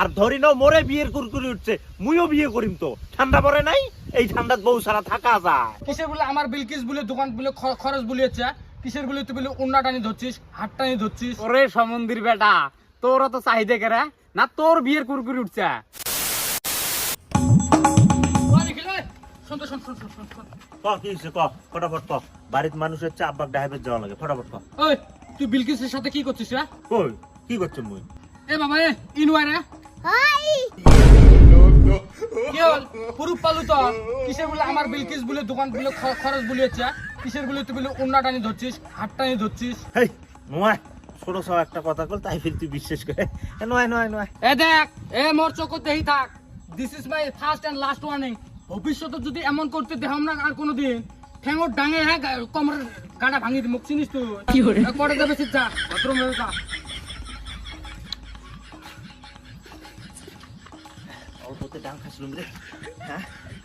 আর ধরি নাও মোরে বিয়ের কুরকুরি উঠছে। মুইও বিয়ে করিম তো। ঠান্ডা পড়ে নাই? এই ঠান্ডাত বউ সারা থাকা যায়। কিসের বলে আমার বিলকিস বলে দোকান বলে খরচ বলিয়েছে কিসের বলে তুই বলে উন্না টানি ধরছিস হাত টানি ধরছিস? ওরে সমন্দির বেটা তোর তো চাহিদা কেরে না তোর বিয়ের কুরকুরি উঠছে? শোন। ক ডাইভের যাওয়া লাগে। ফটাফট তুই বিলকিসের সাথে করছিস রে কই? কি করছ মুই? এ বাবা এ ইনওয়াই রে। কি হল পুরুপ পালু তো। কিসের বলে আমার বিলকিস বলে দোকান বলে খ- খরচ বলিয়েছে কিসের বলে তুই বলে উন্না টানি ধরছিস হাত টানি ধরছিস? হেই নয় ছোট সব একটা কথা কল তাই ফির তুই বিশ্বাস করে। এ, নয় নয় নয় এ দেখ এ মোর চোখ দেহি থাক। This is my first and last warning ভবিষ্যতে যদি এমন করতে দেখাম না আর কোনোদিন ঠ্যাঙর ডাঙে হ্যাঁ গা- কোমরের গাড়া ভাঙি মুখ চিনিস তুই? কি করে করে যাবে যা বাথরুমে যা অল্পতে ডাং খাইছিলাম রে হ্যাঁ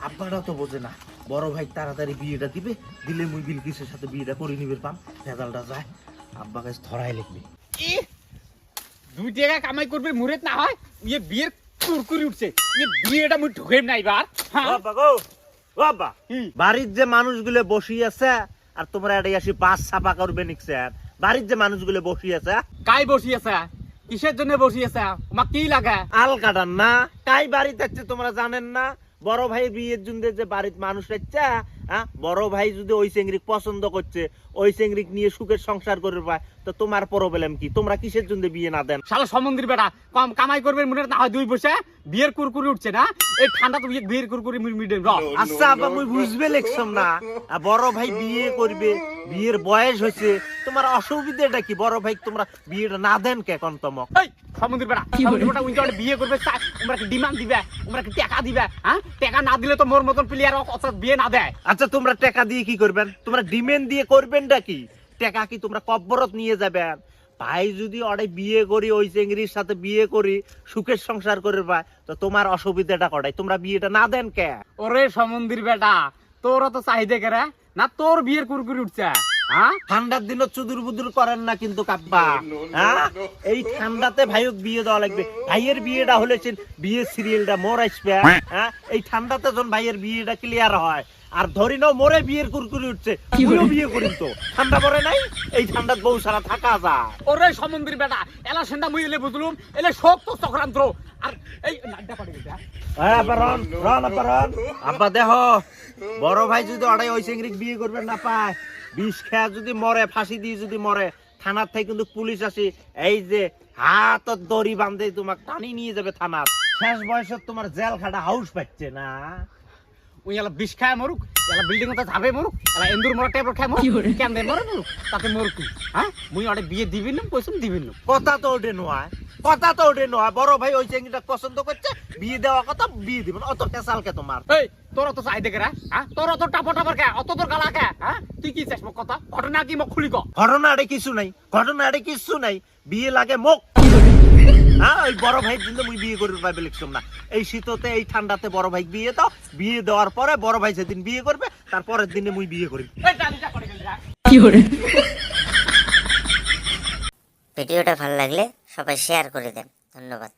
আব্বাটাও তো বোঝে না। বড় ভাই তাড়াতাড়ি বিয়েটা দিবে দিলে মুই বিলকিসের সাথে বিয়েটা করে নিবে পাম। রেজাল্টটা যায়। আব্বা কাছে ধরাই লিখবি কি? দুই টাকা কামাই করবে মুরেত না হয়? ইয়ে বিয়ের কুরকুরি উঠছে। ইয়ে বিয়েটা মুই ঢুকে নাই বার হ্যাঁ? বাবা গো বাবা বাড়ির যে মানুষগুলো বসি আছে আর তোমরা এটাই আসি বাস ছাপা করবে নিকছে বাড়ির যে মানুষগুলো বসি আছে কাই বসি আছে? কিসের জন্য বসি আছে তোমার কি লাগে? আল কাটান না কাই বাড়িতে আছে তোমরা জানেন না? বড় ভাই বিয়ের জন্য যে বাড়ির মানুষ হ্যাঁ বড় ভাই যদি ওই চেংড়িক পছন্দ করছে ওই চেংড়িক নিয়ে সুখের সংসার করে পায় তো তোমার প্রবলেম কি? তোমরা কিসের জন্য বিয়ে না দেন? শালা সমন্দির বেটা কম কামাই করবে মুরেত না হয় দুই বসে বিয়ের কুরকুরি উঠছে না? এই ঠান্ডা তো বিয়ের কুরকুরি মিডিয়াম আচ্ছা আব্বা মুই বুঝবে লেখছম না। বড় ভাই বিয়ে করবে বিয়ের বয়স হয়েছে তোমার অসুবিধাটা কি? বড় ভাই তোমরা বিয়েটা না দেন কে কোন তমক এই সমুদ্র বেড়া। সমুদ্র বেড়া উইন্টার বিয়ে করবে তোমরা কি ডিমান্ড দিবে? তোমরা কি টাকা দিবে হ্যাঁ? টাকা না দিলে তো মোর মতন প্লেয়ার অত বিয়ে না দেয়। আচ্ছা তোমরা টাকা দিয়ে কি করবেন? তোমরা ডিমেন্ড দিয়ে করবেনটা কি? টাকা কি তোমরা কব্বরত নিয়ে যাবেন? ভাই যদি অনেক বিয়ে করি ওই চেংড়ির সাথে বিয়ে করি সুখের সংসার করে পায় তো তোমার অসুবিধাটা কটাই তোমরা বিয়েটা না দেন কে? ওরে সমন্দির বেটা তোর তো চাহিদা কেরে না তোর বিয়ের কুরকুরি উঠছে? হ্যাঁ? ঠান্ডার দিনও চুদুর বুদুর করেন না কিন্তু কাব্বা। হ্যাঁ? এই ঠান্ডাতে বিয়ে দেওয়া লাগবে। ভাইয়ের বিয়েটা বিয়ের সিরিয়ালটা মোর আসবে হ্যাঁ? এই ঠান্ডাতে যখন ভাইয়ের বিয়েটা ক্লিয়ার হয় আর ধরি নাও মোরে বিয়ের কুরকুরি উঠছে তুইও বিয়ে তো। ঠান্ডা পড়ে নাই? এই ঠান্ডাত বউ সারা থাকা যায়। ওরে সমন্দির বেটা এলা সেন্ডা মুই এলে বুঝলুম এলে শোক তো চক্রান্ত। আর এই নাড্ডা পড়ে গেছে হ্যাঁ? রন, আব্বা। দেখো বড় ভাই যদি অড়াই ওই চিংড়ি বিয়ে করবে না পায়। বিষ খেয়া যদি মরে ফাঁসি দিয়ে যদি মরে থানার থেকে কিন্তু পুলিশ আসি এই যে হাত দড়ি বান্ধে তোমাকে টানি নিয়ে যাবে থানার শেষ বয়সত তোমার জেল খাটা হাউস পাচ্ছে না। ওই এলা বিষ খায় মরুক এলা বিল্ডিং তো যাবে মরুক এলা এন্দুর মরা ট্যাবলেট খায় মরুক কেন মরে মরুক তাতে মরুক? হ্যাঁ? মুই অড়ে বিয়ে দিবি না পয়সা দিবি না কথা তো ওঠে নয় কথা তো ওঠে নয় বড় ভাই ওই চিংড়িটা পছন্দ করছে বিয়ে দেওয়া কথা বিয়ে দিবেন অত কেসালকে তোমার এই তোর তো চাই দেখে হ্যাঁ তোর অত টাপর টাপর কে? অত তোর গালা কে? হ্যাঁ তুই কি চাস মোক কথা? ঘটনা কি মোক খুলি ক? ঘটনাটা কিছু নাই। ঘটনাটা কিছু নাই। বিয়ে লাগে মোক। হ্যাঁ ওই বড় ভাই কিন্তু মুই বিয়ে করবে পাইবে না। এই শীততে এই ঠান্ডাতে বড় ভাই বিয়ে তো বিয়ে দেওয়ার পরে বড় ভাই যেদিন বিয়ে করবে তারপরের দিনে মুই বিয়ে করি। এই ডালিটা করে গেলি? ভিডিওটা ভালো লাগলে সবাই শেয়ার করে দেন। ধন্যবাদ।